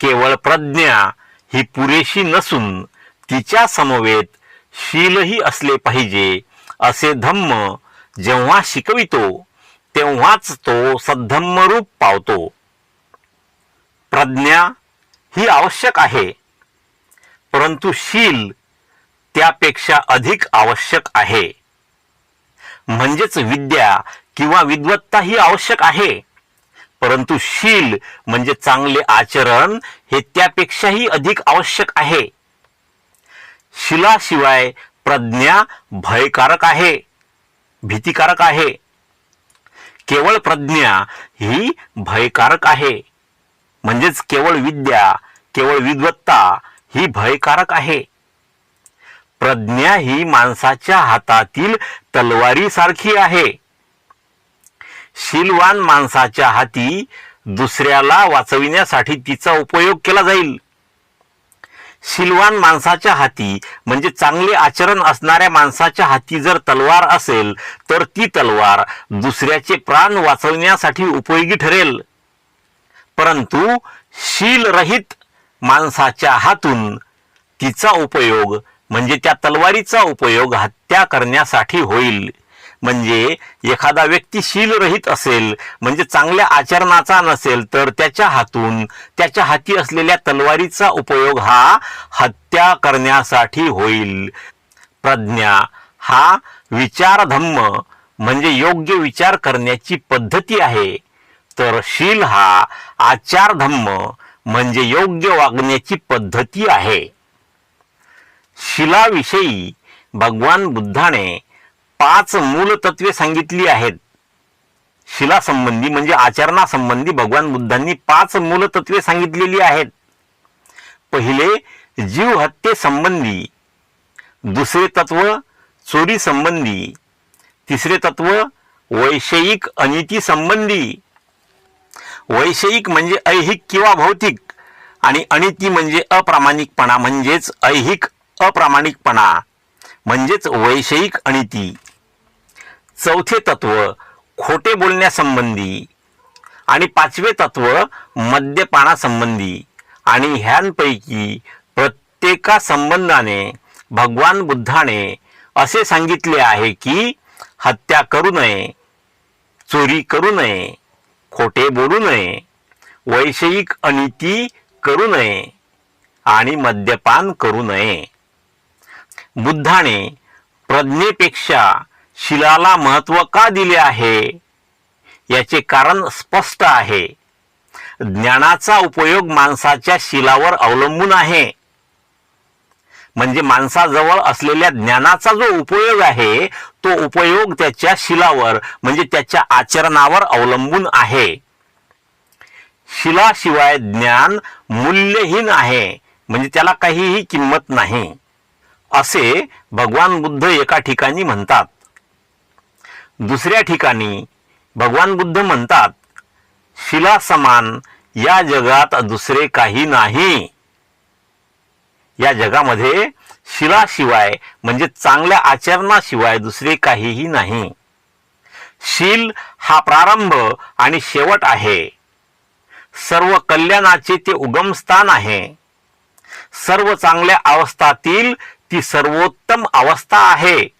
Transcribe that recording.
केवळ प्रज्ञा ही पुरेशी नसून तिच्या समवेत शीलही असले पाहिजे असे धम्म जेव्हा शिकवितो तेव्हाच तो सद्धम्म रूप पावतो. प्रज्ञा ही आवश्यक आहे परंतु शील त्यापेक्षा अधिक आवश्यक आहे. म्हणजेच विद्या किंवा विद्वत्ता ही आवश्यक आहे. परंतु शील म्हणजे चांगले आचरण हे त्यापेक्षाही अधिक आवश्यक आहे. शिलाशिवाय प्रज्ञा भयकारक आहे भीतिकारक आहे. केवळ प्रज्ञा ही भयकारक आहे. म्हणजेच केवळ विद्या केवळ विद्वत्ता ही भयकारक आहे. प्रज्ञा ही माणसाच्या हातातील तलवारीसारखी आहे. शीलवान माणसाच्या हाती दुसऱ्याला वाचविण्यासाठी तिचा उपयोग केला जाईल. शिलवान माणसाच्या हाती म्हणजे चांगले आचरण असणाऱ्या माणसाच्या हाती जर तलवार असेल तर ती तलवार दुसऱ्याचे प्राण वाचवण्यासाठी उपयोगी ठरेल. परंतु शीलरहित माणसाच्या हातून तिचा उपयोग म्हणजे त्या तलवारीचा उपयोग हत्या करण्यासाठी होईल. म्हणजे एखादा व्यक्ती शीलरहित असेल म्हणजे चांगल्या आचरणाचा नसेल तर त्याच्या हातून त्याच्या हाती असलेल्या तलवारीचा उपयोग हा हत्या करण्यासाठी होईल. प्रज्ञा हा विचारधम्म म्हणजे योग्य विचार करण्याची पद्धती आहे. तर शील हा आचारधम्म म्हणजे योग्य वागण्याची पद्धती आहे. शिलाविषयी भगवान बुद्धाने पाच मूल तत्वे सांगितली आहेत. शिलासंबंधी म्हणजे आचरणासंबंधी भगवान बुद्धांनी पाच मूल तत्वे सांगितलेली आहेत. पहिले जीव हत्येसंबंधी दुसरे तत्व चोरी संबंधी. तिसरे तत्व वैषयिक अनिती संबंधी. वैषयिक म्हणजे ऐहिक किंवा भौतिक आणि अनिती म्हणजे अप्रामाणिकपणा म्हणजेच ऐहिक अप्रामाणिकपणा. म्हणजेच वैषयिक अनिती. चौथे तत्व खोटे बोलण्यासंबंधी आणि पाचवे तत्व मद्यपानासंबंधी आणि ह्यांपैकी प्रत्येका संबंधाने भगवान बुद्धाने असे सांगितले आहे की हत्या करू नये चोरी करू नये खोटे बोलू नये वैषयिक अनिती करू नये आणि मद्यपान करू नये. बुद्धाने प्रज्ञेपेक्षा शिलाला महत्त्व का दिले आहे? याचे कारण स्पष्ट आहे. ज्ञानाचा उपयोग माणसाच्या शिलावर अवलंबून आहे. म्हणजे माणसाजवळ असलेल्या ज्ञानाचा जो उपयोग आहे तो उपयोग त्याच्या शिलावर म्हणजे त्याच्या आचरणावर अवलंबून आहे. शिलाशिवाय ज्ञान मूल्यहीन आहे म्हणजे त्याला काहीही किंमत नाही. असे भगवान बुद्ध एका ठिकाणी म्हणतात. दुसऱ्या ठिकाणी भगवान बुद्ध म्हणतात शिला समान या जगात दुसरे काही नाही. या जगामध्ये शिलाशिवाय म्हणजे चांगल्या आचरणाशिवाय दुसरे काहीही नाही. शील हा प्रारंभ आणि शेवट आहे. सर्व कल्याणाचे ते उगमस्थान आहे. सर्व चांगल्या अवस्थातील ती सर्वोत्तम अवस्था आहे.